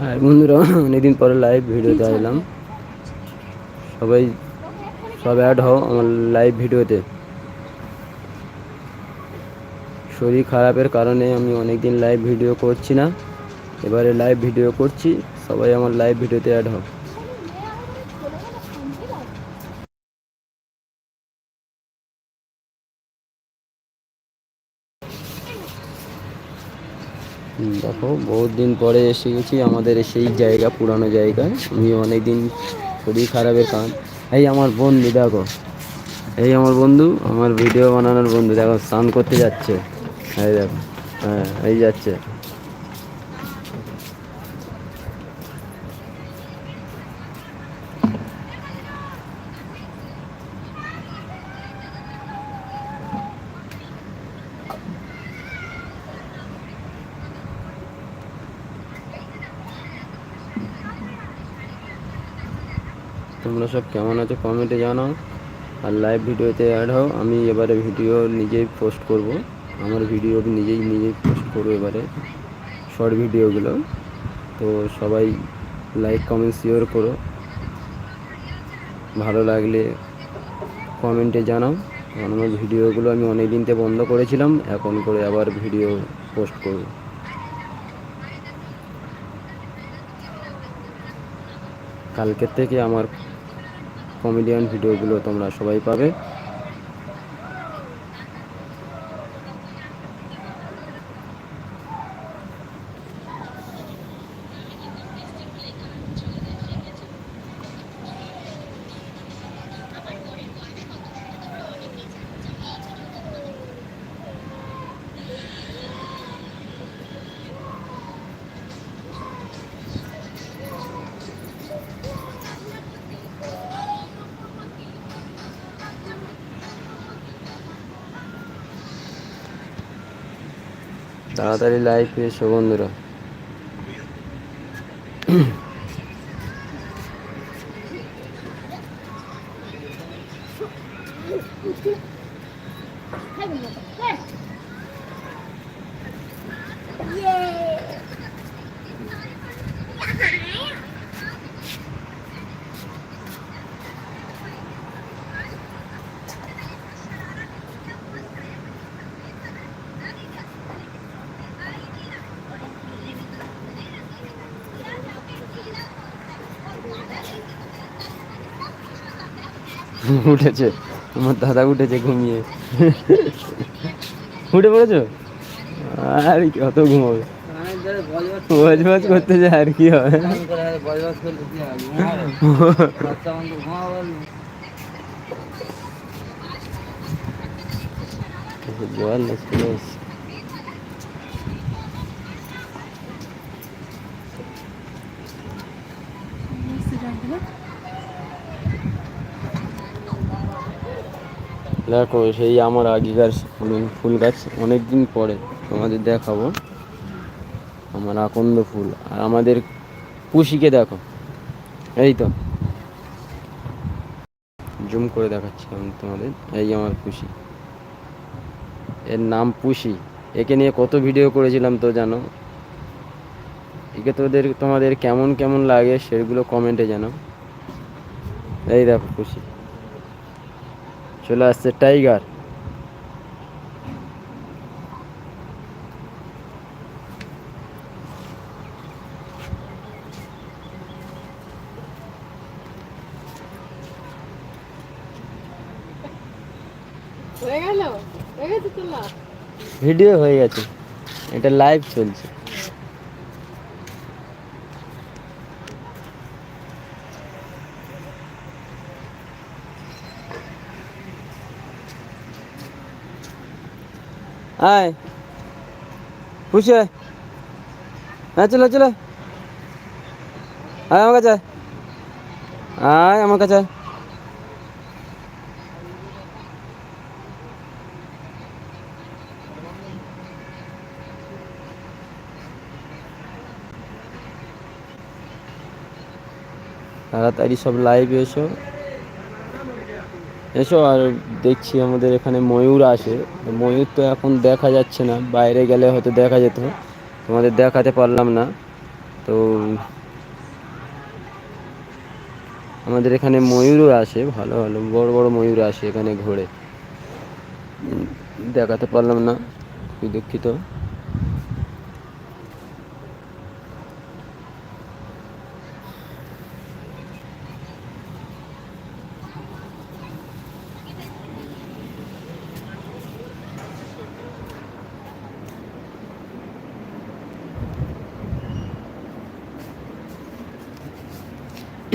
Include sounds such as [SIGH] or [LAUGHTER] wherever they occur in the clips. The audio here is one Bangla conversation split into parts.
হ্যাঁ বন্ধুরা, অনেকদিন পরে লাইভ ভিডিওতে আসলাম। সবাই, সব অ্যাড হও আমার লাইভ ভিডিওতে শরীর খারাপের কারণে আমি অনেকদিন লাইভ ভিডিও করছি না। এবারে লাইভ ভিডিও করছি, সবাই আমার লাইভ ভিডিওতে অ্যাড হও। দেখো, বহুত দিন পরে এসে গেছি আমাদের সেই জায়গা, পুরানো জায়গায় আমি অনেক দিন শরীর খারাপের কারণ। এই আমার বন্ধু, দেখো। এই আমার বন্ধু, আমার ভিডিও বানানোর বন্ধু, দেখো, স্নান করতে যাচ্ছে। এই দেখো হ্যাঁ এই যাচ্ছে। তোমরা সব কেমন আছো কমেন্টে জানাও। আর লাইভ ভিডিওতে অ্যাড হও। আমি এবারে ভিডিও নিজেই পোস্ট করব। আমার ভিডিও নিজেই নিজেই পোস্ট করব এবারে শর্ট ভিডিওগুলো তো সবাই লাইক কমেন্ট শেয়ার করো। ভালো লাগলে কমেন্টে জানাও। কারণ আমার ভিডিওগুলো আমি অনেক দিনতে বন্ধ করেছিলাম। এখন করে আবার ভিডিও পোস্ট করব। কালকের থেকে আমার কমেডিয়ান ভিডিওগুলো তোমরা সবাই পাবে। তাড়াতাড়ি লাইভ এসো বন্ধুরা। [LAUGHS] উঠেছে। আমার দাদা উঠেছে ঘুমিয়ে। [LAUGHS] উঠে পড়েছো? আর কত ঘুমাবে। বজ বজ করতে যায় আর কি হবে? জল দেখো, সেই আমার আগেকার ফুল ফুল গাছ অনেক দিন পরে তোমাদের দেখাবো। আমার আকন্দ ফুল। আর আমাদের পুষিকে দেখো। এই তো। জুম করে দেখাচ্ছি আমি তোমাদের। এই আমার পুষি এর নাম পুষি একে নিয়ে কত ভিডিও করেছিলাম তো জানো? একে তোদের তোমাদের কেমন কেমন লাগে সেগুলো কমেন্টে জানাও। এই দেখো পুষি চলে আসছে টাইগার হয়ে গেল হয়ে গেছে তোলা ভিডিও হয়ে গেছে এটা লাইভ চলছে আয় খুশি আয় হ্যাঁ চলো চলো আয় আমার কাছে আয়। আমার কাছে। তাড়াতাড়ি সব লাইভ এসো এসো আর দেখছি আমাদের এখানে ময়ূর আসে ময়ূর তো এখন দেখা যাচ্ছে না, বাইরে গেলে হয়তো দেখা যেত। তোমাদের দেখাতে পারলাম না। তো আমাদের এখানে ময়ূরও আসে ভালো ভালো, বড় বড় ময়ূর আসে এখানে ঘোরে। দেখাতে পারলাম না, খুবই দুঃখিত।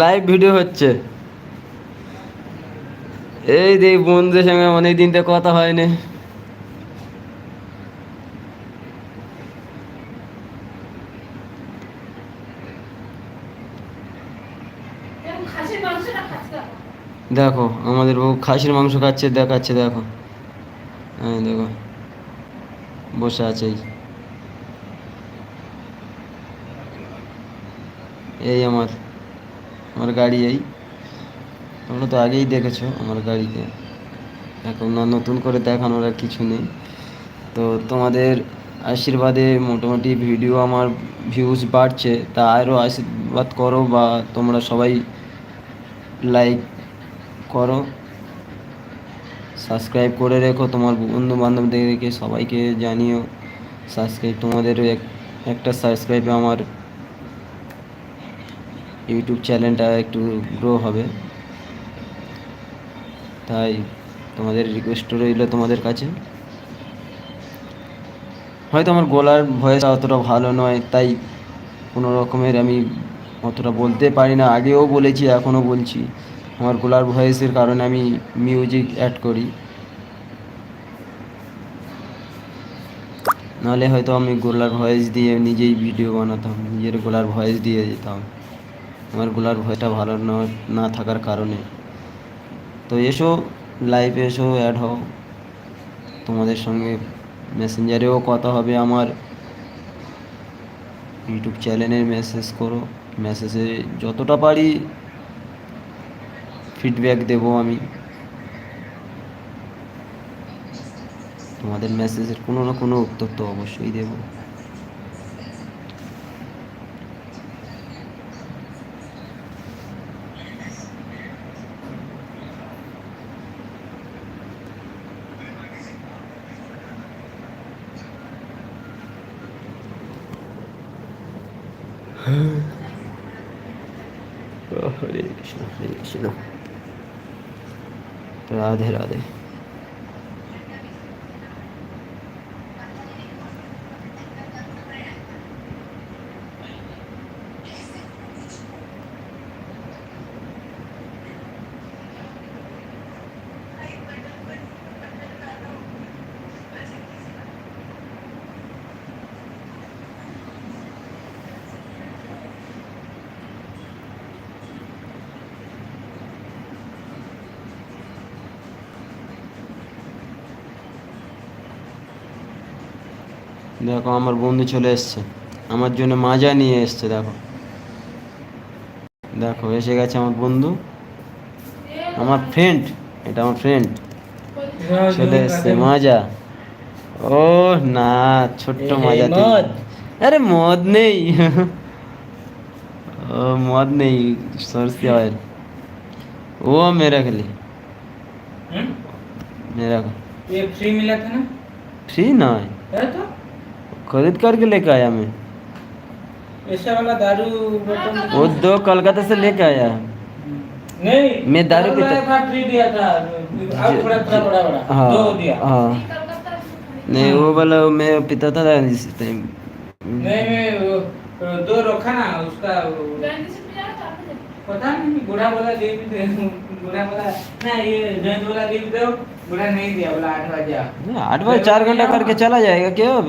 লাইভ ভিডিও হচ্ছে এই দেখ বন্ধুদের সঙ্গে অনেক দিন তো কথা হয়নি। দেখো, আমাদের বউ খাসির মাংস খাচ্ছে, দেখাচ্ছে, দেখো হ্যাঁ দেখো, বসে আছে। এই আমার আমার গাড়ি এই। তোমরা তো আগেই দেখেছ আমার গাড়িকে। এখন না, নতুন করে দেখানোর আর কিছু নেই। তো তোমাদের আশীর্বাদে মোটামুটি ভিডিও আমার ভিউজ বাড়ছে, তা আরও আশীর্বাদ করো বা তোমরা সবাই লাইক করো। সাবস্ক্রাইব করে রেখো তোমার বন্ধু বান্ধবদেরকে সবাইকে জানিও। সাবস্ক্রাইব তোমাদেরও এক, একটা সাবস্ক্রাইবে আমার ইউটিউব চ্যানেলটা একটু গ্রো হবে। তাই তোমাদের রিকোয়েস্ট রইল তোমাদের কাছে। হয়তো আমার গলার ভয়েস অতটা ভালো নয়, তাই কোনো রকমের আমি অতটা বলতে পারি না, আগেও বলেছি, এখনও বলছি। আমার গলার ভয়েসের কারণে আমি মিউজিক অ্যাড করি। নাহলে হয়তো আমি গলার ভয়েস দিয়ে নিজেই ভিডিও বানাতাম, নিজের গলার ভয়েস দিয়ে দিতাম। আমার গলার ভয়টা ভালো না না থাকার কারণে। তো এসো লাইভে এসো অ্যাড হও। তোমাদের সঙ্গে মেসেঞ্জারেও কথা হবে আমার। ইউটিউব চ্যানেলে মেসেজ করো। মেসেজে যতটা পারি ফিডব্যাক দেবো আমি। তোমাদের মেসেজের কোনো না কোনো উত্তর তো অবশ্যই দেবো। લો રાધે રાધે. দেখো আমার বন্ধু চলে এসছে আমার জন্য মাজা নিয়ে এসছে দেখো দেখো এসে গেছে আমার বন্ধু আমার ফ্রেন্ড এটা আমার ফ্রেন্ড চলে এসছে মাজা ও না ছোট্ট এই মাজা তুই। মদ? আরে মদ নেই ও মদ নেই সরষে অয়েল वो मेरा के लिए हम्म? मेरा को ये फ्री मिला था ना फ्री ना है है तो खरीद करके लेके आया मैं। ऐसा वाला दारू वो दो कलकत्ता से लेके आया। नहीं मैं दारू पीता था फैक्ट्री दिया था। अब थोड़ा थोड़ा बड़ा बड़ा हाँ, हाँ, दो दिया। हाँ नहीं वो वाला मैं पीता था इस टाइम नहीं मैं दो रखा ना उसका पता नहीं बुढ़ा बोला दे भी दे बुढ़ा बोला ना ये जयंत बोला दे भी दो। बुढ़ा नहीं दिया बोला आठ बजे आठ बजे चार घंटा हाँ, करके हाँ। चला जाएगा क्या अब?